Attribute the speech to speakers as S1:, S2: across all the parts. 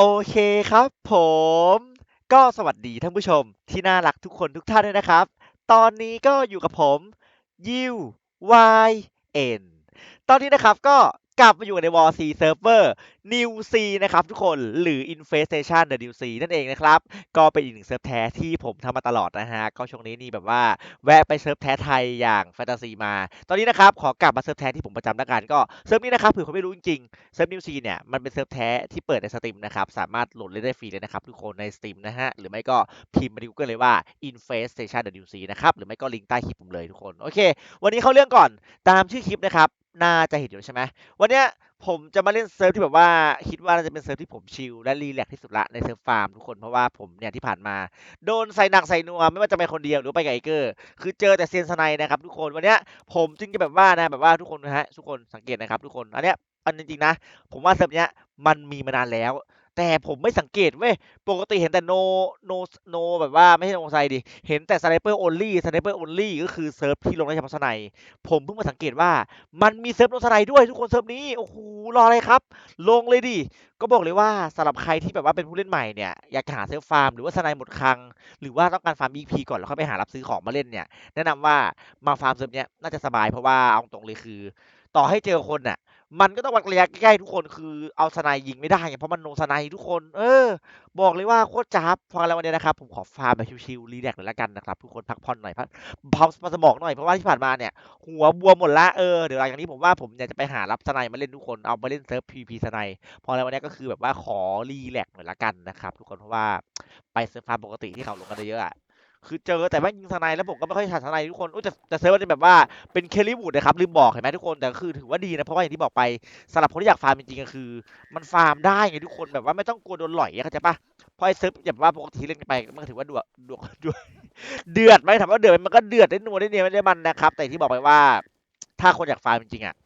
S1: โอเคครับผม ก็สวัสดีท่านผู้ชมที่น่ารักทุกคนทุกท่านด้วยนะครับ ตอนนี้ก็อยู่กับผมยิว Y N ตอนนี้นะครับก็ กลับมาอยู่ใน War C Server New C นะครับทุกคนหรือ Infestation the New C นั่นเองนะครับ ก็เป็นอีกหนึ่งเซิร์ฟแท้ที่ผมทำมาตลอดนะฮะ ก็ช่วงนี้นี่แบบว่าแวะไปเซิร์ฟแท้ไทยอย่างแฟนตาซีมา ตอนนี้นะครับ ขอกลับมาเซิร์ฟแท้ที่ผมประจำแล้วกันก็เซิร์ฟนี้นะครับเผื่อคนไม่รู้จริงๆเซิร์ฟนิวซีเนี่ยมันเป็นเซิร์ฟแท้ที่เปิดในสตรีมนะครับ สามารถโหลดเล่นได้ฟรีเลยนะครับทุกคนในสตรีมนะฮะหรือไม่ก็พิมพ์มาที่ Google เลยว่า Infestation the New C นะครับหรือไม่ก็ลิงก์ใต้คลิปผมเลยทุกคนโอเค วันนี้เข้าเรื่องก่อนตามชื่อคลิปนะครับ น่าจะเห็นอยู่ใช่ไหมวันเนี้ยผมจะมาเล่นเซิร์ฟที่แบบว่าคิดว่าน่าจะเป็นเซิร์ฟที่ผมชิลและรีแลกที่สุดละในเซิร์ฟฟาร์มทุกคนเพราะว่าผมเนี่ยที่ผ่านมา โดนใส่หนักใส่นัวไม่ว่าจะไปคนเดียวหรือไปกับไอเกอร์ คือเจอแต่เซียนสไนนะครับทุกคนวันเนี้ยผมจึงจะแบบว่านะแบบว่าทุกคนนะฮะทุกคนสังเกตนะครับทุกคนอันเนี้ยอันจริงๆนะ ผมว่าเซิร์ฟเนี้ยมันมีมานานแล้ว แต่ผมไม่สังเกตเว้ยปกติเห็นแต่โนโนโนแบบว่าไม่ใช่โนไซดิ เห็นแต่สไนเปอร์โอลลี่สไนเปอร์โอลลี่ก็คือเซิร์ฟที่ลงได้เฉพาะสไนผมเพิ่งมาสังเกตว่า มันมีเซิร์ฟโนสไนด์ด้วยทุกคนเซิร์ฟนี้ โอ้โห รออะไรครับ ลงเลยดิ ก็บอกเลยว่าสำหรับใครที่แบบว่าเป็นผู้เล่นใหม่เนี่ย อยากหาเซิร์ฟฟาร์มหรือว่าสไนหมดคลังหรือว่าต้องการฟาร์ม EP ก่อนแล้วค่อยไปหารับซื้อของมาเล่นเนี่ย แนะนำว่ามาฟาร์มเซิร์ฟเนี้ยน่าจะสบายเพราะว่าเอาตรงเลยคือ ต่อให้เจอคนน่ะ มันก็ต้องวัดระยะใกล้ๆทุกคนคือเอาสไนยิงไม่ได้ไงเพราะมันโนสไนทุกคน เออ บอกเลยว่าโคตรจ้าบพอแล้ววันนี้นะครับ ผมขอฟาร์มแบบชิวๆรีแลกซ์หน่อยละกันนะครับ ทุกคนพักผ่อนหน่อยพักเบาสมองหน่อยเพราะว่าที่ผ่านมาเนี่ย หัวบวมหมดละเออเดี๋ยวหลังจากนี้ผมว่าผมเนี่ยจะไปหารับสไนมาเล่นทุกคนเอามาเล่นเซิร์ฟ PVP สไนพอแล้ววันนี้ก็คือแบบว่าขอรีแลกซ์หน่อยละกันนะครับ ทุกคนเพราะว่าไปเซิร์ฟฟาร์มปกติที่เขาลงกันเยอะอะ คือเจอแต่แม่งยิงสไนด์แล้วผมก็ไม่ค่อยถนัดสไนด์ทุกคนอุ๊ยแต่แต่เซิร์ฟมันแบบว่าเป็นเคลลี่วูดนะครับลืมบอกเห็นไหมทุกคนแต่คือถือว่าดีนะเพราะว่าอย่างที่บอกไปสำหรับคนที่อยากฟาร์มจริงๆก็คือ มันฟาร์มได้ไงทุกคนแบบว่าไม่ต้องกลัวโดนหล่อยเข้าใจปะเพราะไอ้เซิร์ฟแบบว่าปกติเล่นไปมันก็ถือว่าดวดวดวเดือดไหมถามว่าเดือดมันก็เดือดได้นัวได้เนียนได้มันนะครับ แต่ที่บอกไปว่า ถ้าคนอยากฟาร์มจริงๆอะ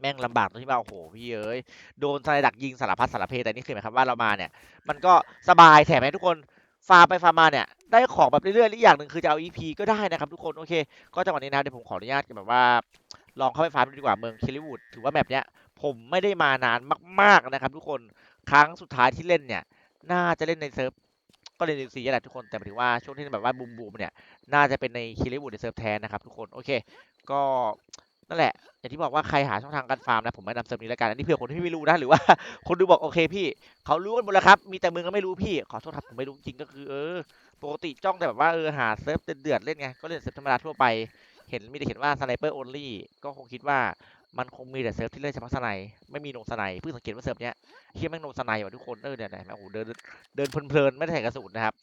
S1: แม่งลำบากตรงที่ว่าโอ้โหพี่เอ้ยโดนสไนดักยิงสารพัดสารเพแต่นี่คือหมายความว่าเรามาเนี่ย มันก็สบายแถมให้ทุกคน ฟาร์มไปฟาร์มมาเนี่ยได้ของแบบเรื่อยๆอีกอย่างหนึ่งคือจะเอา EP ก็ได้นะครับทุกคนโอเค ก็จังหวะนี้นะเดี๋ยวผมขออนุญาตแบบว่า ลองเข้าไปฟาร์มดูดีกว่าเมืองคิริวูดถือว่าแมปเนี้ยผมไม่ได้มานานมากๆนะครับ ทุกคนครั้งสุดท้ายที่เล่นเนี่ย น่าจะเล่นในเซิร์ฟก็เล่นในซีแหละทุกคนแต่หมายถึงว่าช่วงที่แบบว่าบูมบูมๆเนี่ยน่าจะเป็นในคิริวูดในเซิร์ฟแทนนะครับทุกคนโอเค ก็ นั่นแหละ อย่างที่บอกว่าใครหาช่องทางการฟาร์มนะ ผมแนะนำเซิร์ฟนี้แล้วกัน อันนี้เผื่อคนที่ไม่รู้นะ หรือว่าคนดูบอกโอเคพี่ เขารู้กันหมดแล้วครับ มีแต่มึงก็ไม่รู้พี่ ขอโทษครับผมไม่รู้จริงก็คือเออ ปกติจ้องแต่แบบว่าเออหาเซิร์ฟเดือดเล่นไง ก็เล่นเซิร์ฟธรรมดาทั่วไป เห็นมีแต่เห็นว่าสไนเปอร์โอ l ลี่ ก็คงคิดว่ามันคงมีแต่เซิร์ฟที่เล่นเฉพาะสไนไม่มีลงสไนเพิ่งสังเกตว่าเซิร์ฟเนี้ยเฮียแม่งลงสไนว่ะทุกคน เออเนี่ยเนี่ยโอ้โหเดินเดินเพลินๆไม่ได้ใส่กระสุนนะครับ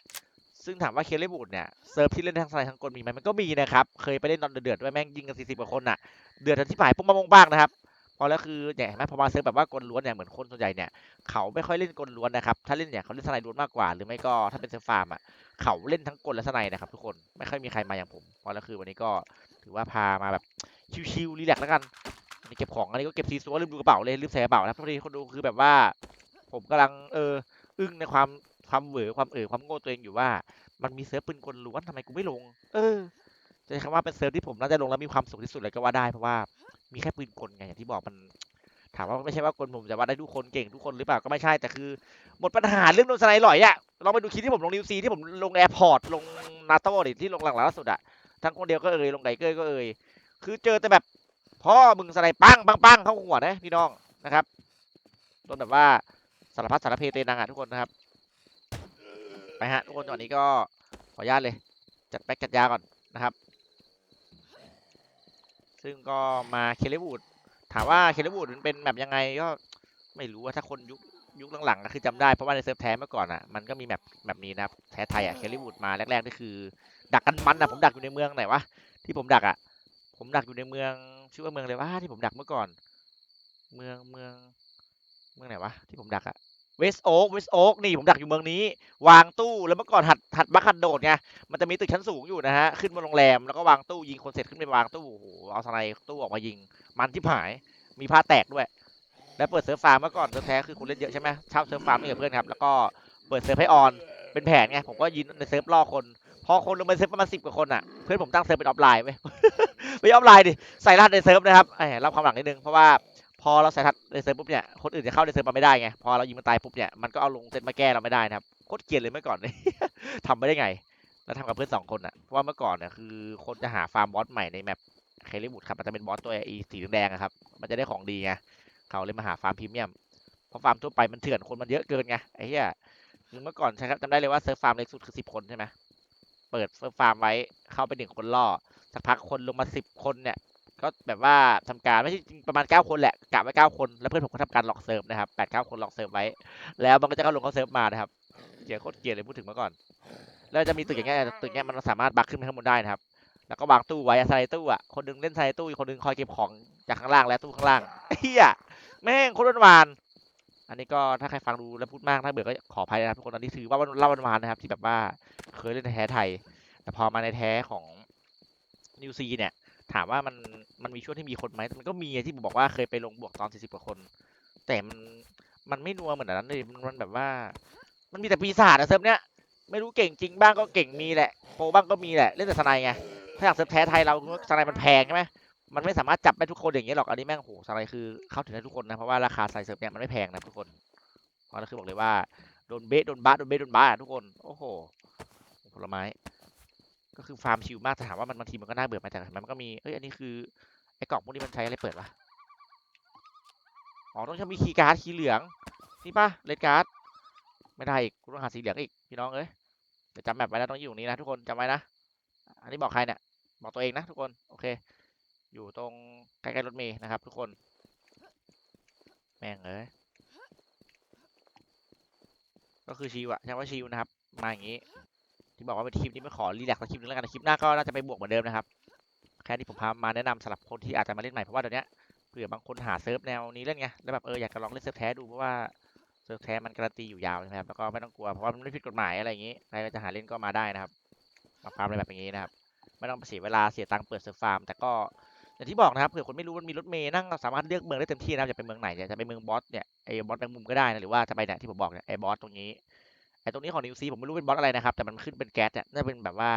S1: ซึ่งถามว่าเคเลบูดเนี่ยเซิร์ฟที่เล่นทั้งสไนทั้งกลมีไหมมันก็มีนะครับ เคยไปเล่นตอนเดือดๆด้วยแม่งยิงกันสี่สิบกว่าคนน่ะ เดือดทันที่ฝ่ายปุ๊บมามงบ้างนะครับ พอแล้วคือเนี่ยเห็นไหมพอมาเซิร์ฟแบบว่ากลล้วนเนี่ยเหมือนคนส่วนใหญ่เนี่ยเขาไม่ค่อยเล่นกลล้วนนะครับ ถ้าเล่นเนี่ยเขาเล่นสไนล้วนมากกว่า หรือไม่ก็ถ้าเป็นเซิร์ฟฟาร์มอะเขาเล่นทั้งกลและสไนนะครับทุกคนไม่ค่อยมีใครมาอย่างผม พอแล้วคือวันนี้ก็ถือว่าพามาแบบชิวๆรีแลกซ์แล้วกันนนี้เก็บของอันนี้ก็เก็บซีซัวลืมดูกระเป๋าเลยลืมใส่กระเป๋านะพอดีคนดูคือแบบว่า ผมกำลังเอออึ้งในความ ความเหวอความเออความโง่ตัวเองอยู่ว่า มันมีเซิร์ฟปืนกลล้วนทำไมกูไม่ลง เออจะใช้คำว่าเป็นเซิร์ฟที่ผมน่าจะลงแล้วมีความสุขที่สุดเลยก็ว่าได้เพราะว่ามีแค่ปืนกลไงอย่างที่บอกมัน ถามว่าไม่ใช่ว่ากลผมจะว่าได้ทุกคนเก่งทุกคนหรือเปล่าก็ไม่ใช่แต่คือหมดปัญหาเรื่องโดนสไนด์หล่อยอะลองไปดูคลิปที่ผมลงนิวซีที่ผมลงแอร์พอร์ตลงนาโต้ดิที่ลงหลังล่าสุดอะทั้งคนเดียวก็เอ่ยลงไดเกอร์ก็เอ่ยคือเจอแต่แบบพ่อมึงสไนด์ปังปังปังเข้าหัวนะพี่น้องนะครับโดนแบบว่าสารพัดสารเพเตนังอะทุกคนนะครับ ไปฮะทุกคนตอนนี้ก็ขออนุญาตเลย จัดแบ็กจัดยาก่อนนะครับ ซึ่งก็มาเคเลวูดถามว่าเคเลวูดมันเป็นแบบยังไงก็ไม่รู้ว่าถ้าคนยุคยุคหลังๆก็คือจำได้เพราะว่าในเซิร์ฟแท้เมื่อก่อนอะมันก็มีแบบแบบนี้นะแท้ไทยอะเคเลวูดมาแรกๆนี่คือ ดักกันมันอะผมดักอยู่ในเมืองไหนวะที่ผมดักอะ ผมดักอยู่ในเมืองชื่อว่าเมืองอะไรวะที่ผมดักเมื่อก่อน เมืองเมือง เมืองไหนวะที่ผมดักอะ เวสโอ๊กเวสโอ๊กนี่ผมดักอยู่เมืองนี้ วางตู้แล้วเมื่อก่อนหัดหัดบักหัดโดดไงมันจะมีตึกชั้นสูงอยู่นะฮะขึ้นบนโรงแรมแล้วก็วางตู้ยิงคนเสร็จขึ้นไปวางตู้โอ้โหเอาสไนตู้ออกมายิง มันที่หายมีผ้าแตกด้วย แล้วเปิดเซิร์ฟฟาร์มเมื่อก่อนเซิร์ฟแท้คือคนเล่นเยอะใช่ไหมเช่าเซิร์ฟฟาร์มนี่กับเพื่อนครับแล้วก็เปิดเซิร์ฟให้ออนเป็นแผนไงผมก็ยินในเซิร์ฟล่อคน พอคนลงไปเซิร์ฟประมาณสิบกว่าคนอะเพื่อนผมตั้งเซิร์ฟเป็นออฟไลน์ไว้ไม่ออฟไลน์ดิใส่รหัสในเซิร์ฟนะครับไอ้รับความหลังนิดนึงเพราะว่า พอเราใส่ทัดในเซิร์ฟปุ๊บเนี่ยคนอื่นจะเข้าในเซิร์ฟมาไม่ได้ไงพอเรายิงมันตายปุ๊บเนี่ยมันก็เอาลงเซตมาแก้เราไม่ได้นะครับโคตรเกลียดเลยเมื่อก่อนทำไม่ได้ไง แล้วทำกับเพื่อนสองคนอะเพราะว่าเมื่อก่อนเนี่ยคือคนจะหาฟาร์มบอสใหม่ในแมปเคลิบูดครับมันจะเป็นบอสตัวไอีสีแดงๆอะครับ มันจะได้ของดีไงเขาเลยมาหาฟาร์มพรีเมียมเพราะฟาร์มทั่วไปมันเถื่อนคนมันเยอะเกินไงไอ้เหี้ยคือเมื่อก่อนใช่ครับจำได้เลยว่าเซิร์ฟฟาร์มเล็กสุดคือสิบคนใช่ไหมเปิดเซิร์ฟฟาร์มไว้เข้าไปหนึ่งคนล่อสักพักคนลงมาสิบคนเนี่ย ก็แบบว่าทำการไม่ใช่จริงประมาณ 9 คนแหละกะไว้9คนแล้วเพื่อนผมก็ทำการล็อกเซิร์ฟนะครับแปดเก้าคนล็อกเซิร์ฟไว้ แล้วมันก็จะเข้าลงเข้าเซิร์ฟมานะครับเกลียดโคตรเกลียดเลยพูดถึงมื่อก่อน แล้วจะมีตึกอย่างเงี้ยตึกเงี้ยมันสามารถบักขึ้นไปข้างบนได้นะครับ แล้วก็วางตู้ไว้สไลด์ตู้อะคนหนึงเล่นสไลด์ตู้อีกคนหนึงคอยเก็บของจากข้างล่างและตู้ข้างล่างเฮียแม่งโคตรวันวานอันนี้ก็ถ้าใครฟังดูแล้วพูดมากถ้าเบื่อก็ขออภัยนะครับทุกคนตอนนี้ถือว่าเล่าวันวานนะครับ ที่แบบว่าเคยเล่นในแท้ไทย แต่พอมาในแท้ของนิวซีเนี่ย ถามว่ามันมันมีช่วงที่มีคนไหมมันก็มีที่ผมบอกว่าเคยไปลงบวกตอนสี่สิบกว่าคน แต่มันมันไม่นัวเหมือนนนั้นเลยมันแบบว่า มันมีแต่ปีศาจอะเซิร์ฟเนี้ยไม่รู้เก่งจริงบ้างก็เก่งมีแหละโปบ้างก็มีแหละเล่นแต่สไนไงถ้าอยากเซิร์ฟแท้ไทยเราสไนมันแพงใช่ไหมมันไม่สามารถจับได้ทุกคนอย่างเงี้ยหรอกอันนี้แม่งโหสไนคือเข้าถึงได้ทุกคนนะเพราะว่าราคาสไนเซิร์ฟเนี้ยมันไม่แพงนะทุกคนเพราะนั่นคือบอกเลยว่าโดนเบสโดนบ้าโดนเบสโดนบ้าทุกคนโอ้โหผลไม้ ก็คือฟาร์มชิลมากแต่ถามว่ามันบางทีมันก็น่าเบื่อไหมแต่มันก็มีเอ้ยอันนี้คือไอ้กล่องพวกนี้มันใช้อะไรเปิดวะอ๋อต้องใช้มีคีย์การ์ดคีย์เหลืองนี่ปะเลดการ์ดไม่ได้อีกกูต้องหาสีเหลืองอีกพี่น้องเอ้ยเดี๋ยวจำแบบไว้นะต้องอยู่ตรงนี้นะทุกคนจำไว้นะอันนี้บอกใครเนี่ยบอกตัวเองนะทุกคนโอเค อยู่ตรงใกล้ๆรถเมย์นะครับ ทุกคนแม่งเอ้ยก็คือชิวอะใช่ว่าชิวนะครับ มาอย่างนี้ ที่บอกว่าเป็นคลิปนี้ไม่ขอรีแลกซ์สักคลิปนึงแล้วกันคลิปหน้าก็น่าจะไปบวกเหมือนเดิมนะครับ แค่ที่ผมพามาแนะนำสำหรับคนที่อาจจะมาเล่นใหม่เพราะว่าเดี๋ยวนี้เผื่อบางคนหาเซิร์ฟแนวนี้เล่นไงแล้วแบบเอออยากจะลองเล่นเซิร์ฟแท้ดูเพราะว่าเซิร์ฟแท้มันการันตีอยู่ยาวใช่ไหมครับแล้วก็ไม่ต้องกลัวเพราะว่ามันไม่ผิดกฎหมายอะไรอย่างนี้ใครจะหาเล่นก็มาได้นะครับมาฟาร์มอะไรแบบนี้นะครับไม่ต้องเสียเวลาเสียตังค์เปิดเซิร์ฟฟาร์มแต่ก็อย่างที่บอกนะครับเผื่อคนไม่รู้มันมีรถเมย์นั่งสามารถเลือกเมืองได้เต็มที่นะครับจะไปเมืองไหนจะไปเมืองบอสเนี่ยไอ้บอสแมงมุมก็ได้นะหรือว่าจะไปเนี่ยที่ผมบอกเนี่ยไอ้บอสตรงนี้ ไอตรงนี้ของนิวซีผมไม่รู้เป็นบอสอะไรนะครับ แต่มันขึ้นเป็นแก๊สเนี่ยน่าจะเป็นแบบว่า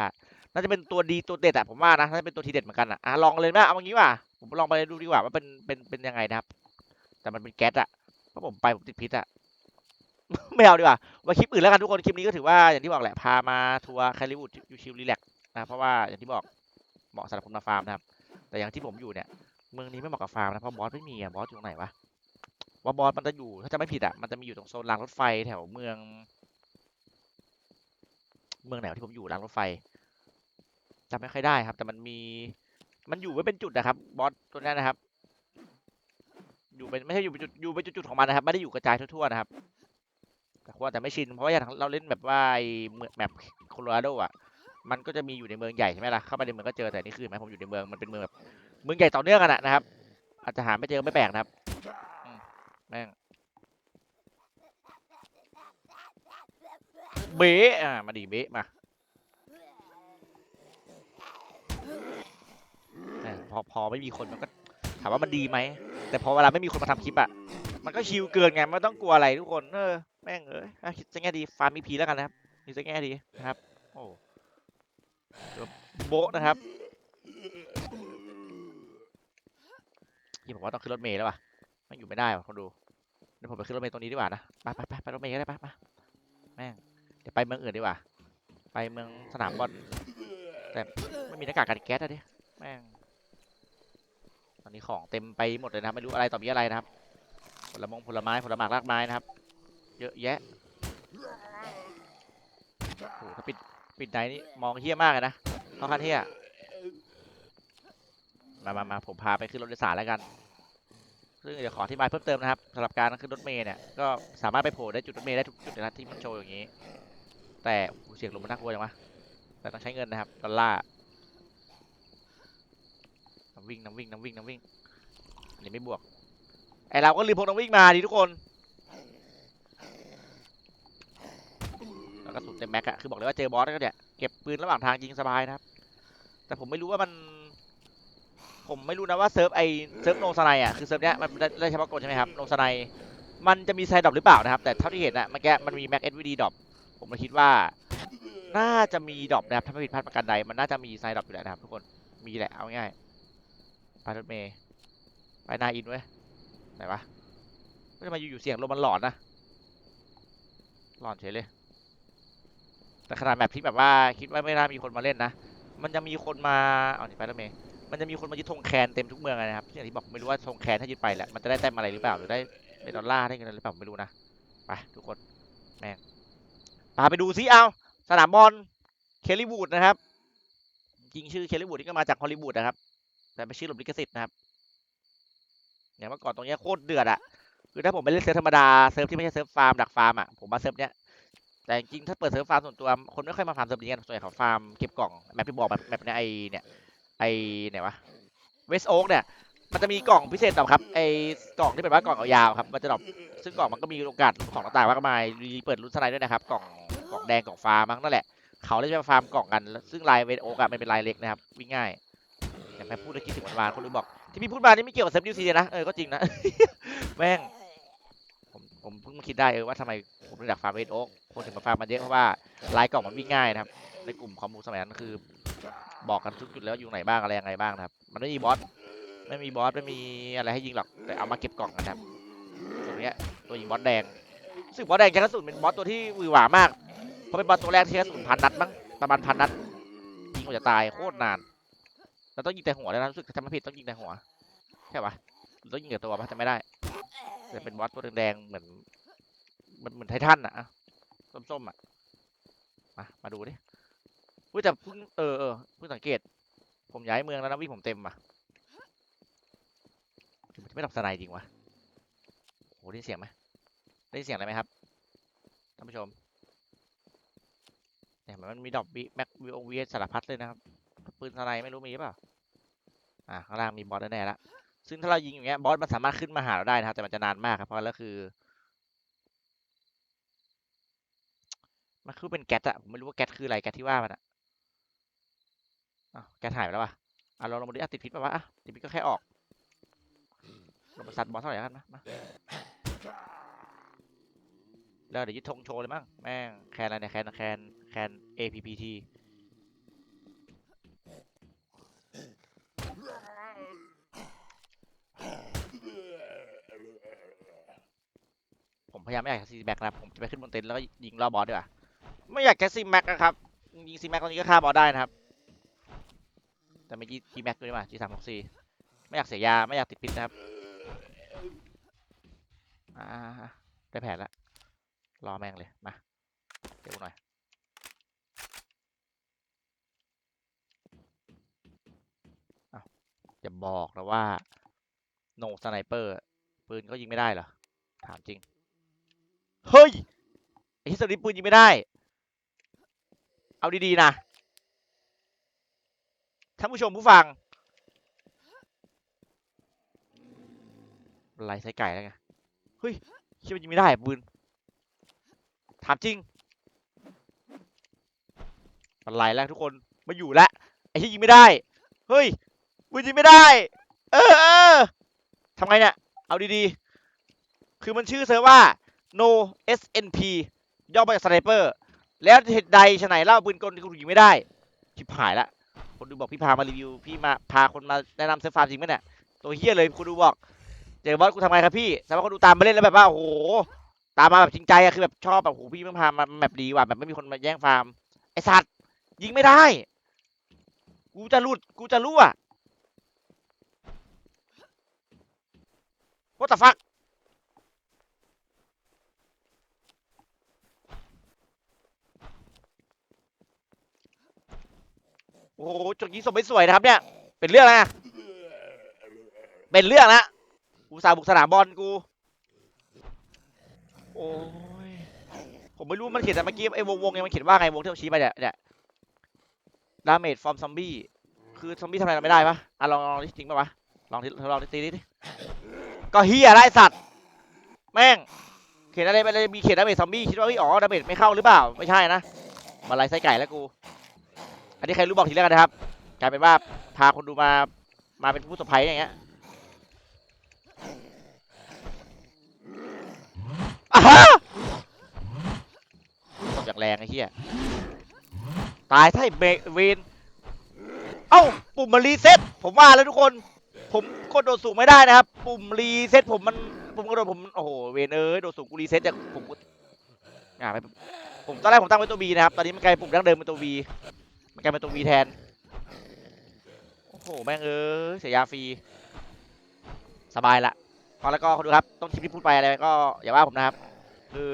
S1: น่าจะเป็นตัวดีตัวเด็ดอะผมว่านะน่าจะเป็นตัวทีเด็ดเหมือนกันอะอะลองเลยนะเอาอย่างนี้ว่ะผมลองไปดูดีกว่าว่าเป็นเป็นเป็นยังไงนะครับ แต่มันเป็นแก๊สอะเพราะผมไปผมติดพิษอะไม่เอาดีกว่าไว่าคลิปอื่นแล้วกันทุกคนคลิปนี้ก็ถือว่าอย่างที่บอกแหละพามาทัวร์แคลิวูดยูชิลรีแลกนะเพราะว่าอย่างที่บอกเหมาะสำหรับคนมาฟาร์มนะครับ แต่อย่างที่ผมอยู่เนี่ยเมืองนี้ไม่เหมาะกับฟาร์มนะเพราะบอสไม่มีอะบอสอยู่ตรงไหนวะว่าบอสมันจะอยู่ถ้าจะไม่ผิดอะมันจะมีอยู่ตรงโซนรางรถไฟแถวเมือง เมืองไหนที่ผมอยู่รางรถไฟจำไม่ค่อยได้ครับ แต่มันมีมันอยู่ไว้เป็นจุดนะครับ บอสตัวนี้นะครับ อยู่เป็นไม่ใช่อยู่เป็นจุดอยู่เป็นจุดๆของมันนะครับ ไม่ได้อยู่กระจายทั่วๆนะครับแต่ว่าแต่ไม่ชินเพราะว่าอย่างเราเล่นแบบว่าเมืองแมปโคโลราโดอะมันก็จะมีอยู่ในเมืองใหญ่ใช่ไหมล่ะเข้าไปในเมืองก็เจอแต่นี่คือห็นไหมผมอยู่ในเมืองมันเป็นเมืองแบบเมืองใหญ่ต่อเนื่องกันนะครับ อาจจะหาไม่เจอไม่แปลกนะครับแม่ง เบะอ่ามาดีเบะมาพอพอไม่มีคนมันก็ถามว่ามันดีไหม แต่พอเวลาไม่มีคนมาทำคลิปอะมันก็ชิลเกินไงไม่ต้องกลัวอะไรทุกคน เออ แม่งเอ้ยอะคิดจะแง่ดีฟาร์มมีพีแล้วกันนะครับคิดจะแง่ดีนะครับ โอ้โบะนะครับที่ผมว่าต้องขึ้นรถเมล์แล้วว่ะไม่อยู่ไม่ได้ว่ะคนดูเดี๋ยวผมไปขึ้นรถเมล์ตรงนี้ดีกว่านะ ไปไปไปรถเมล์ก็ได้ไปไปแม่ง ดี๋ยวไปเมืองอื่นดีกว่า ไปเมืองสนามบอลแต่ไม่มีหน้ากากกันแก๊สอะดิแม่งตอนนี้ของเต็มไปหมดเลยนะครับไม่รู้อะไรต่อมีอะไรนะครับผลมงผลไม้ผลหมากรากไม้นะครับ เยอะแยะโอ้โหถ้าปิดปิดไหนนี่มองเฮี้ยมากเลยนะเข้าขั้นเฮี้ยมามามาผมพาไปขึ้นรถโดยสารแล้วกันซึ่งเดี๋ยวขออธิบายเพิ่มเติมนะครับสำหรับการขึ้นรถเมล์เนี่ยก็สามารถไปโผล่ได้จุดรถเมล์ได้ทุกจุดนะที่มันโชว์อย่างนี้ แต่เสียงลมมันน่ากลัวจังวะแต่ต้องใช้เงินนะครับดอลลาร์น้ำวิ่งน้ำวิ่งน้ำวิ่งน้ำวิ่งอันนี้ไม่บวกไอเราก็ลืมพกน้ำวิ่งมาดิทุกคนแล้วก็สุดเต็มแม็กอะคือบอกเลยว่าเจอบอสก็เนี่ยเก็บปืนระหว่างทางยิงสบายนะครับ แต่ผมไม่รู้ว่ามัน ผมไม่รู้นะว่าเซิร์ฟไอเซิร์ฟโนสไนอะคือเซิร์ฟเนี้ยมันได้ได้เฉพาะกฎใช่ไหมครับโนสไนมันจะมีไซดรอปหรือเปล่านะครับ แต่เท่าที่เห็นอะเมื่อกี้มันมีแม็กเอ v ดีดรอป ผมเลยคิดว่า น่าจะมีดรอปนะครับถ้าไม่ผิดพลาดประการใด มันน่าจะมีไซดรอปอยู่แหละนะครับทุกคน มีแหละ เอาง่ายไปรถเมย์ไปนาอินเว้ย ไหนวะไม่ทำไมอยู่ๆเสียงลมมันหลอนนะ หลอนเฉยเลย แต่ขนาดแบบที่แบบว่าคิดว่าไม่น่ามีคนมาเล่นนะ มันจะมีคนมาเอาหนีไปแล้วเมย์มันจะมีคนมายึดธงแคนเต็มทุกเมืองเลยนะครับอย่างที่บอกไม่รู้ว่าธงแคนถ้ายึดไปแหละมันจะได้แต้มอะไรหรือเปล่าหรือได้เป็นดอลลาร์ได้เงินหรือเปล่าไม่รู้นะไปทุกคนแม่ง พาไปดูซิเอาสนามบอลเคลลี่วูดนะครับ จริงชื่อเคลลี่วูดนี่ก็มาจากฮอลลีวูดนะครับ แต่ไม่ชื่อหลบลิขสิทธิ์นะครับอย่างเมื่อก่อนตรงนี้โคตรเดือดอะคือถ้าผมไปเล่นเซิร์ฟธรรมดาเซิร์ฟที่ไม่ใช่เซิร์ฟฟาร์มดักฟาร์มอะผมมาเซิร์ฟเนี้ยแต่จริงถ้าเปิดเซิร์ฟฟาร์มส่วนตัวคนไม่ค่อยมาฟาร์มเซิร์ฟนี้กันส่วนใหญ่เขาฟาร์มเก็บกล่องแบบที่บอกแบบแบบเนี้ยไอเนี่ยไอไหนวะเวสโอ๊กเนี่ยมันจะมีกล่องพิเศษดรอปครับไอกล่องที่แบบว่ากล่องยาวครับมันจะดรอปซึ่งกล่องมันก็มีโอกาสของต่างๆมากมายมีเปิดรุ่นสไลด์ด้วยนะครับ กล่อง กล่องแดงกล่องฟ้ามั้งนั่นแหละ เขาเลยจะฟาร์มกล่องกัน ซึ่งลายเวสโอ๊กอะมันเป็นลายเล็กนะครับวิ่งง่ายอย่างแม่พูดได้วคิดถึงวันวานคนรู้บอก ที่พี่พูดมานี่ไม่เกี่ยวกับเซิร์ฟดิวซีนะเออก็จริงนะแม่งผมผมเพิ่งมาคิดได้เออว่าทำไมผมถึงอยากฟาร์มเวสโอ๊กคนถึงมาฟาร์มมันเยอะเพราะว่าลายกล่องมันวิ่งง่ายนะครับในกลุ่มคอมมูสมัยนั้นคือ บอกกันทุกจุดแล้วอยู่ไหนบ้างอะไรยังไงบ้างนะครับ มันไม่มีบอสไม่มีบอสไม่มีอะไรให้ยิงหรอกแต่เอามาเก็บกล่องกันครับตรงเนี้ยตัวยิงบอสแดงรู้สึกบอสแดงใช้กระสุนเป็นบอสตัวที่วือหวามาก พราะเป็นบอสตัวแรกที่ใช้กระสุนพันนัดมั้งประมาณพันนัดยิงกว่าจะตายโคตรนานแล้วต้องยิงแต่หัวเลยนะรู้สึกจำไม่ผิดต้องยิงแต่หัวใช่ปะหรือต้องยิงแต่ตัวปะจำไม่ได้แต่เป็นบอสตัวแดงๆเหมือนเหมือนเหมือนไททันอะอะส้มๆอะมามาดูดิเพิ่งแต่เพิ่งเออเออเพิ่งสังเกต ผมย้ายเมืองแล้วนะวิ่งผมเต็มอะมันจะไม่ดับสไนจริงวะโหได้เสียงไหมได้เสียงอะไรไหมครับท่านผู้ชม เนี่ยมันมีดอกบีแม็กวีโอวีสารพัดเลยนะครับ ปืนสไนไม่รู้มีหรือเปล่าอ่าข้างล่างมีบอสแน่ๆละซึ่งถ้าเรายิงอย่างเงี้ยบอสมันสามารถขึ้นมาหาเราได้นะครับ แต่มันจะนานมากครับเพราะแล้วคือมันคือเป็นแก๊สอะผมไม่รู้ว่าแก๊สคืออะไรแก๊สที่ว่ามันอะอ้าวแก๊สหายไปแล้ววะอะลองลองมาดูอะติดพิษป่าวะอะติดพิษก็แค่ออกลงมาสัตว์บอสเท่าไหร่กันมามาแล้วเดี๋ยวยึดธงโชว์เลยมั้งแม่งแคนอะไรเนี่ยแคนแคน แคน APPT ผมพยายามไม่อยากจะซีแม็กนะผมจะไปขึ้นบนเต็นท์แล้วก็ยิงรอบบอสดีกว่า ไม่อยากแค่ซีแม็กนะครับ ยิงซีแม็กตอนนี้ก็ฆ่าบอสได้นะครับ แต่ไม่ยี่จีแม็กด้วยมาจีสามหกสี่ไม่อยากเสียยา ไม่อยากติดพิษนะครับ อ่า ได้แผนแล้ว รอแม่งเลย มา เดี๋ยวหน่อย อ้าว อย่าบอกนะว่าโนสไนเปอร์ปืนก็ยิงไม่ได้เหรอ ถามจริง เฮ้ย ไอ้ที่สลิปปืนยิงไม่ได้ เอาดีๆนะ ท่านผู้ชมผู้ฟังไล่ไส้ไก่แล้วไง เฮ้ยคิดว่ายิงไม่ได้อะปืน ถามจริงมันไล่แล้วทุกคน มาอยู่แล้วไอ้ที่ยิงไม่ได้ เฮ้ย ปืนยิงไม่ได้เออเออทำไงเนี่ย เอาดีๆ คือมันชื่อเซิร์ฟว่า no snp ย่อมาจากสไนเปอร์ แล้วเหตุใดฉะไหนเล่าปืนกลที่กูยิงไม่ได้ชิบหายละ คนดูบอกพี่พามารีวิว พี่มาพาคนมาแนะนำเซิร์ฟฟาร์มจริงไหมเนี่ย ตัวเฮี้ยเลยคนดูบอก เจอบอสกูทำไงครับพี่สามารถคนดูตามมาเล่นแล้วแบบว่าโอ้โห ตามมาแบบจริงใจอะคือแบบชอบแบบโอ้โหพี่มึงพามาแบบดีว่ะแบบไม่มีคนมาแย่งฟาร์ม ไอสัตว์ยิงไม่ได้ กูจะหลุด กูจะรั่ว What the fuck โอ้โหจุดยิงสมไม่สวยนะครับเนี่ย เป็นเรื่องนะเป็นเรื่องล้วกูสาบุกสนามบอลกู โอ้ย ผมไม่รู้มันเขียนแต่เมื่อกี้ไอ้วงวงเนี่ยมันเขียนว่าไงวงที่เราชี้ไปเนี่ยเนี่ยดาเมจฟอร์มซอมบี้ คือซอมบี้ทำอะไรเราไม่ได้ปะอะลองลองดิจริงปะวะ ลองดิลองดิตีดิดิ ก็เฮียไรสัตว์ แม่ง เขียนอะไรไปเลยมีเขียนดาเมจซอมบี้คิดว่าเฮ้ยอ๋อดาเมจไม่เข้าหรือเปล่า ไม่ใช่นะ มาไล่ไส้ไก่แล้วกู อันนี้ใครรู้บอกทีแล้วกันะครับ กลายเป็นว่าพาคนดูมา มาเป็นผู้สะพ้อย่างเงี้ยอ้าฮะตบจากแรงไอ้เหี้ย ตายถ้าเบเวนเอ้า ปุ่มมารีเซ็ตผมว่าแล้วทุกคน ผมกดโดดสูงไม่ได้นะครับ ปุ่มรีเซ็ตผมมันปุ่มกระโดดผมโอ้โหเวนเอ้ยโดดสูงกูรีเซ็ตจากผมก็อ่าไปผมตอนแรกผมตั้งไว้ตัว B นะครับตอนนี้มันกลายปุ่มดั้งเดิมเป็นตัว V มันกลายเป็นตัว V แทนโอ้โหแม่งเอ้ยเสียยาฟรีสบายละพอแล้วก็คนดูครับต้องทิปที่พูดไปอะไรก็อย่าว่าผมนะครับ คือ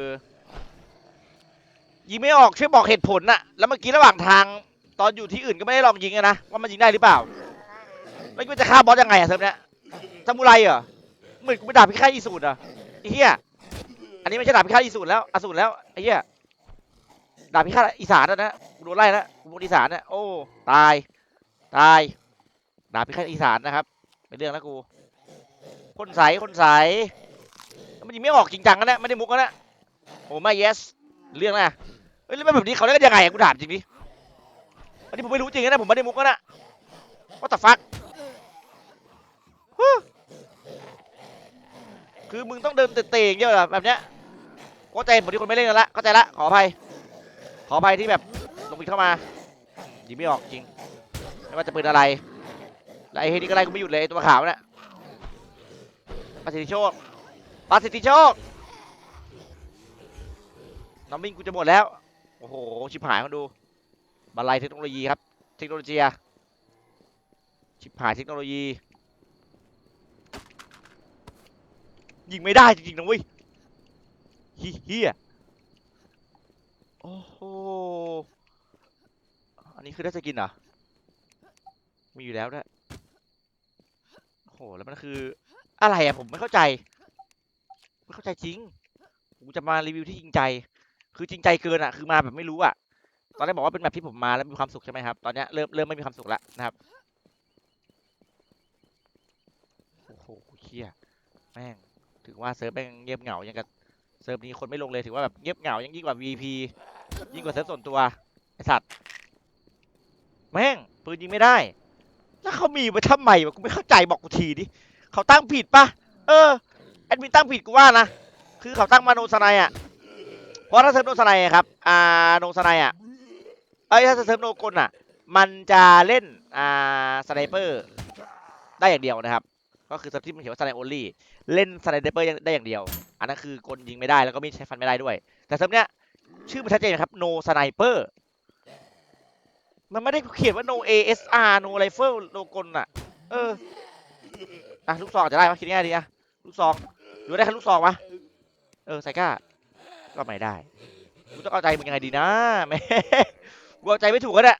S1: ยิงไม่ออกช่วยบอกเหตุผลนะแล้วเมื่อกี้ระหว่างทาง ตอนอยู่ที่อื่นก็ไม่ได้ลองยิงนะว่ามันยิงได้หรือเปล่า แล้วกูจะฆ่าบอสยังไงอะเซิร์ฟเนี้ยซามูไรเหรอเหมือนกูไปด่าพิฆาตอีสูตรเหรอไอ้เหี้ยอันนี้ไม่ใช่ด่าพิฆาตอีสูตรแล้วอสูรแล้วไอ้เหี้ยด่าพิฆาตอีสานแล้วนะกูโดนไล่แล้วกูโดนอีสานเนี่ยโอ้ตายตายด่าพิฆาตอีสานนะครับเป็นเรื่องแล้วกู คนใสคนใสมันยิงไม่ออกจริงจังกันนะไม่ได้มุกกันนะโอ้ไม่ yes เรื่องนะเฮ้ยแล้วแบบนี้เขาเล่นกันยังไงอะกูถามจริงดิอันนี้ผมไม่รู้จริงนะผมไม่ได้มุกกันนะ what the fuck คือมึงต้องเดินเตะๆอย่างเงี้ยเหรอแบบเนี้ยเข้าใจผมที่คนไม่เล่นกันละเข้าใจละขออภัย ขออภัยที่แบบลงผิดเข้ามายิงไม่ออกจริงไม่ว่าจะปืนอะไรแล้วไอ้เฮนี่ก็ไล่กูไม่หยุดเลยตัวขาวเนี่ยประสิทธิโชคประสิทธิโชคน้ำมิ่งกูจะหมดแล้ว โอ้โห ชิบหายมาดูบันไลเทคโนโลยีครับ เทคโนโลยีชิบหายเทคโนโลยี ยิงไม่ได้จริงๆนะเว้ยเฮียโอ้โห อันนี้คือได้สกินเหรอ มีอยู่แล้วด้วยโอ้โห แล้วมันคืออะไรอะผมไม่เข้าใจ ไม่เข้าใจจริง ผมจะมารีวิวที่จริงใจ คือจริงใจเกินอะคือมาแบบไม่รู้อะตอนแรกบอกว่าเป็นแบบที่ผมมาแล้วมีความสุขใช่ไหมครับ ตอนนี้เริ่มเริ่มไม่มีความสุขแล้วนะครับ โอ้โหเคียแม่ง ถือว่าเซิร์ฟแม่งเงียบเหงายังกับเซิร์ฟนี้คนไม่ลงเลยถือว่าแบบเงียบเหงายังยิ่งกว่า VP ยิ่งกว่าเซิร์ฟส่วนตัวไอสัตว์แม่งปืนยิงไม่ได้ แล้วเขามีไว้ทำไมวะกูไม่เข้าใจบอกกูทีดิเขาตั้งผิดปะเออแอดมินตั้งผิดกูว่านะคือเขาตั้งมาโนสไนอะเพราะถ้าเซิร์ฟโนสไนครับอ่าโนสไนอะเอ้ยถ้าเซิร์ฟโนกลอะ มันจะเล่นอ่าสไนเปอร์ได้อย่างเดียวนะครับ ก็คือเซิร์ฟที่มันเขียนว่าสไนโอลี่ เล่นสไนเปอร์ได้อย่างเดียว อันนั้นคือกลยิงไม่ได้แล้วก็มีใช้ฟันไม่ได้ด้วย แต่เซิร์ฟเนี้ยชื่อมันชัดเจนนะครับ no sniper มันไม่ได้เขียนว่า no ASR no rifle no กลอะ เอออะลูกซองอาจจะได้ปะคิดง่ายดีอะลูกซองหรือว่ได้แค่ลูกซองวะเออไซก้าก็ไม่ได้กูต้องเอาใจมึงยังไงดีนะแม่กูเอาใจไม่ถูกก็ได้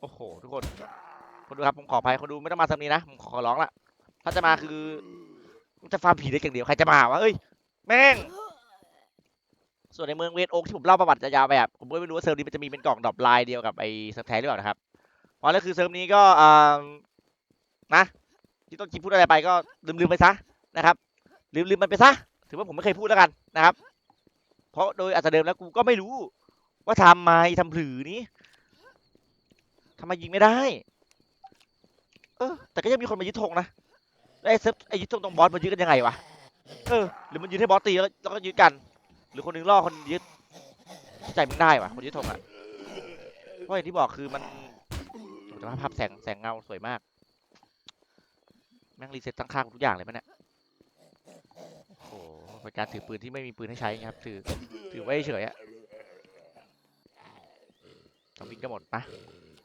S1: โอ้โหทุกคนคนดูครับผมขออภัยคนดูไม่ต้องมาทอมนี้นะผมขอร้องละ ถ้าจะมาคือจะฟาร์มผีได้อย่างเดียวใครจะมาวะเอ้ยแม่งส่วนในเมืองเวทโอ๊กที่ผมเล่าประวัติจะยาวไปอะผมก็ไม่รู้ว่าเซิร์ฟนี้มันจะมีเป็นกล่องดรอปลายเดียวกับไอเซิร์ฟแท้หรือเปล่านะครับเพราะแล้วคือเซิร์ฟนี้ก็อ่านะที่ต้นคลิปพูดอะไรไปก็ลืมลืมๆไปซะนะครับลืมลืมๆมันไปซะถือว่าผมไม่เคยพูดแล้วกันนะครับ เพราะโดยอาจจะเดิมแล้วกูก็ไม่รู้ ว่าทำไมทำผือนี้ทำไมยิงไม่ได้ เออแต่ก็ยังมีคนมายึดธงนะ ไอ้เซฟไอ้ยึดธงตรงบอสมันยึดกันยังไงวะเออหรือมันยึดให้บอสตีแล้วแล้วก็ยึดกัน หรือคนหนึงล่อคนยึดใจมึงได้วะคนยึดธงอะเพราะอย่างที่บอกคือมันแต่ว่าภาพแสงแสงเงาสวยมาก แม่งรีเซ็ตตั้งค่าทุกอย่างเลยมันเนี่ยโอ้โหเป็นการถือปืนที่ไม่มีปืนให้ใช้นะครับ ถือถือไว้เฉยอะทำบินก็หมดนะ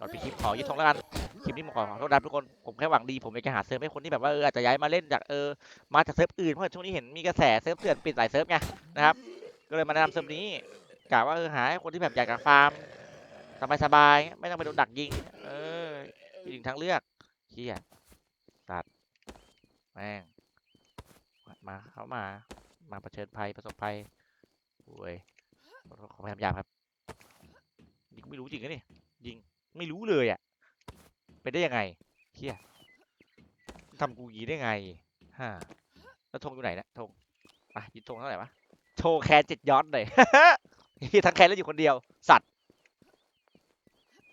S1: อนปีคลิปขอยึดธงแล้วกันคลิปนี้ผมขอขอโทษทุกคนผมแค่หวังดีผมอยากจะหาเซิร์ฟให้คนที่แบบว่าเอออาจจะย้ายมาเล่นจากเออมาจากเซิร์ฟอื่นเพราะช่วงนี้เห็นมีกระแสเซิร์ฟเถื่อนปิดหลายเซิร์ฟไงนะครับก็เลยมาแนะนำเซิร์ฟนี้กะว่าเออหาให้คนที่แบบอยากจะฟาร์มสบายๆไม่ต้องไปโดนดักยิง เอออีกหนึ่งทางเลือกเฮียตัดแม่งมาเข้ามา มาเผชิญภัยประสบภัยโอ้ยขอพยายามยามครับนี่กูไม่รู้จริงนะนี่ยิง ไม่รู้เลยอะเป็นได้ยังไงเฮียทำกูยีได้ไงฮะแล้วธงอยู่ไหนนะธงอะยึดธงเท่าไหร่วะโชว์แคนเจ็ดย้อนหน่อยเฮียทั้งแคนแล้วอยู่คนเดียว สัตว์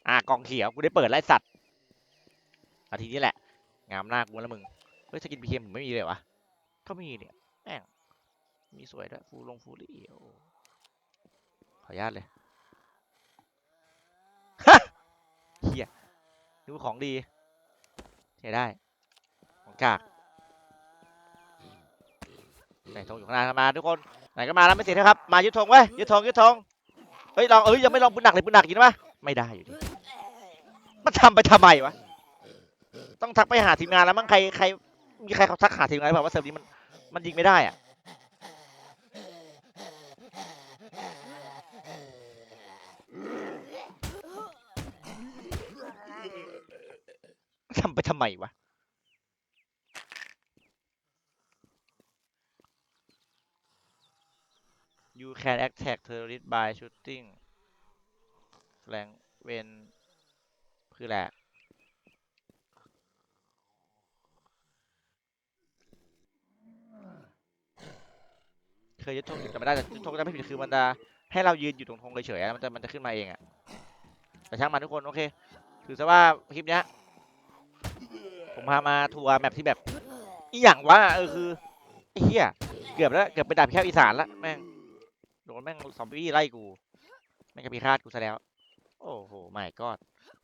S1: อะกองเขียวกูได้เปิดไล่สัตว์อาทีนี้แหละ งามหน้ากูแล้วมึงเฮ้ยสกินพีเคผมไม่มีเลยวะก็มีเนี่ยแม่งมีสวยด้วยฟูลงฟูรี่โอขออนุญาตเลย ฮะเฮีย ดูของดีใช้ได้ ของกากไหนธงอยู่ข้างหน้ามาทุกคนไหนก็มาแล้วไม่เสียนะครับ มายึดธงไว้ยึดธงยึดธงเฮ้ยลองเอ้ยยังไม่ลองปืนหนักเลยปืนหนักยิงได้ปะไม่ได้อยู่ดีมันทำไปทำไมวะต้องทักไปหาทีมงานแล้วมั้งใครใครมีใครเขาทักหาทีมงานหรือเปล่าว่าเซิร์ฟนี้มันมันยิงไม่ได้อะ ทำไปทำไมวะ You can attack terrorist by shooting flank when คือแหละเคยยึดธงจำไม่ได้แต่ยึดธงจำไม่ผิดคือมันจะให้เรายืนอยู่ตรงธงเฉยๆอะมันจะมันจะขึ้นมาเองอะแต่ช่างมันทุกคนโอเคถือซะว่าคลิปเนี้ย ผมพามาทัวร์แมปที่แบบอีหยังวะเออคือเหี้ยเกือบแล้วเกือบไปดับแค่อีสานละแม่งโดนแม่งซอมบี้ไล่กูแม่งก็พิฆาตกูซะแล้ว โอ้โหไม่ก็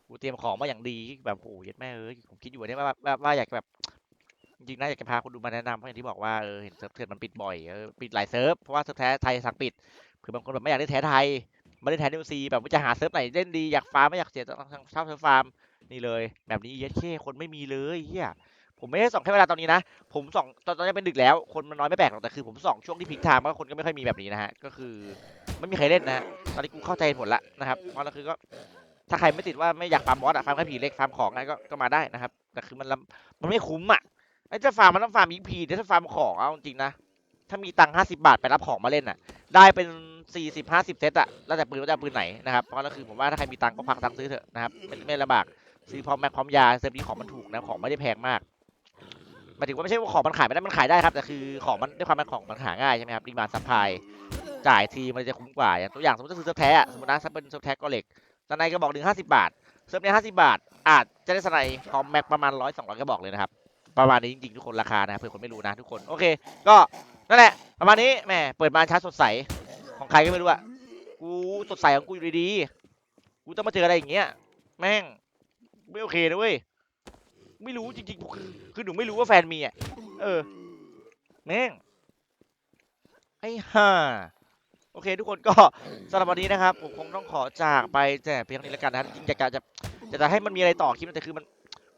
S1: กูเตรียมของมาอย่างดีแบบโอ้ยแม่เอ้ยผมคิดอยู่เนี่ยว่าว่าว่าอยากแบบจริงนะอยากจะพาคนดูมาแนะนำเพราะอย่างที่บอกว่าเออเห็นเซิร์ฟเถื่อนมันปิดบ่อยเออปิดหลายเซิร์ฟเพราะว่าเซิร์ฟแท้ไทยสั่งปิดคือบางคนแบบไม่อยากได้แท้ไทยไม่ได้แท้นิวซีแบบว่าจะหาเซิร์ฟไหนเล่นดีอยากฟาร์มไม่อยากเสียต้องเช่าเซิร์ฟฟาร์ม นี่เลยแบบนี้เย็ดเข้คนไม่มีเลยเฮียผมไม่ได้ส่องแค่เวลาตอนนี้นะ ผมส่องตอนตอนนี้เป็นดึกแล้ว คนมันน้อยไม่แปลกหรอกแต่คือผมส่องช่วงที่พีคไทม์ก็คนก็ไม่ค่อยมีแบบนี้นะฮะก็คือไม่มีใครเล่นนะตอนนี้กูเข้าใจผลละนะครับเพราะนั่นคือก็ถ้าใครไม่ติดว่าไม่อยากฟาร์มบอสอะฟาร์มแค่ผีเล็กฟาร์มของอะไรก็ก็มาได้นะครับ แต่คือมันมันไม่คุ้มอะไอ้จะฟาร์มมันต้องฟาร์มอีพีถ้าฟาร์มของเอาจริงนะถ้ามีตังค์ห้าสิบาทไปรับของมาเล่นอะได้เป็นสี่สิบห้าสิบเซตอะแล้วแต่ปืนว่าจะปืนไหนนะครับเพราะนั่นคือผมว่าถ้าใครมีตังค์ก็พักตังค์ซื้อเถอะนะครับไม่ไม่ลำบาก ซื้อพร้อมแม็กพร้อมยาเซิร์ฟนี้ของมันถูกนะของไม่ได้แพงมากหมายถึงว่าไม่ใช่ว่าของมันขายไม่ได้มันขายได้ครับแต่คือของมันด้วยความมันของมันหาง่ายใช่ไหมครับดีมาซัพพลายจ่ายทีมันจะคุ้มกว่าอย่างตัวอย่างสมมติถ้าซื้อเซิร์ฟแท้อะสมมตินะถ้าเป็นเซิร์ฟแท้ก็เหล็กสไนก็บอกหนึ่งห้าสิบบาทเซิร์ฟเนี้ห้าสิบาท อาจจะได้สไนพร้อมแม็กประมาณร้อยสองร้อยก็บอกเลยนะครับประมาณนี้จริงๆทุกคนราคานะเผื่อคนไม่รู้นะทุกคนโอเค ก็นั่นแหละประมาณนี้แหมเปิดมาช้าสดใสของใครก็ไม่รู้อะกูสดใสของกูอยู่ดีๆกูต้องมาเจออะไรอย่างเงี้ยแม่ง ไม่โอเคนะเว้ยไม่รู้จริงๆคือคือหนูไม่รู้ว่าแฟนมีอะเออแม่งไอ้ห่าโอเค ทุกคนก็สำหรับวันนี้นะครับ ผมคงต้องขอจากไปแต่เพียงนี้แล้วกันนะจริงๆอยากจะจะจะจะให้มันมีอะไรต่อคลิปแต่คือมัน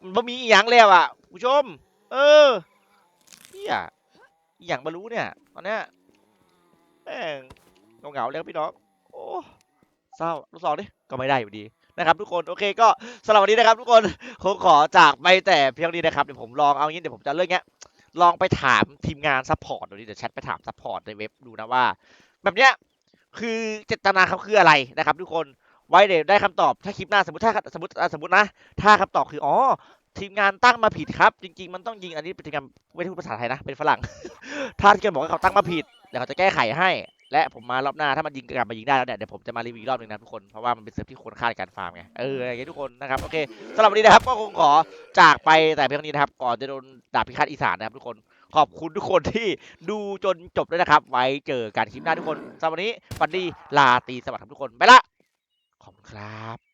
S1: มันบ่มีอีหยังแล้วอะผู้ชม เออเฮียอีหยังมารู้เนี่ยตอนเนี้ยแม่งเงาๆแล้วพี่น้องโอ้เศร้าลูกสองดิก็ไม่ได้อยู่ดี นะครับทุกคนโอเคก็สำหรับวันนี้นะครับ ทุกคนคงขอจากไปแต่เพียงนี้นะครับเดี๋ยวผมลองเอางี้เดี๋ยวผมจะเรื่องเงี้ยลองไปถามทีมงานซัพพอร์ตดูดิเดี๋ยวแชทไปถามซัพพอร์ตในเว็บดูนะว่า แบบเนี้ยคือเจตนาเขาคืออะไรนะครับ ทุกคนไว้เดี๋ยวได้คำตอบถ้าคลิปหน้าสมมติถ้าสมมติสมมตินะ ถ้าคำตอบคืออ๋อทีมงานตั้งมาผิดครับ จริง ๆ มันต้องยิงอันนี้เป็นทีมงานไม่ได้พูดภาษาไทยนะเป็นฝรั่ง ถ้าที่เขาบอกว่าเขาตั้งมาผิดเดี๋ยวเขาจะแก้ไขให้ และผมมารอบหน้าถ้ามันยิงกลับมายิงได้แล้วเนี่ยเดี๋ยวผมจะมารีวิวรอบหนึ่งนะทุกคนเพราะว่ามันเป็นเซิร์ฟที่ควรค่าในการฟาร์มไงเอออย่างนี้ทุกคนนะครับโอเคสำหรับวันนี้นะครับก็คงขอจากไปแต่เพียงเท่านี้นะครับก่อนจะโดนดาบพิฆาตอีสานนะครับทุกคนขอบคุณทุกคนที่ดูจนจบด้วยนะครับ ไว้เจอกันคลิปหน้าทุกคนสำหรับวันนี้ฝันดีลาตีสวัสดีครับทุกคนไปละขอบคุณครับ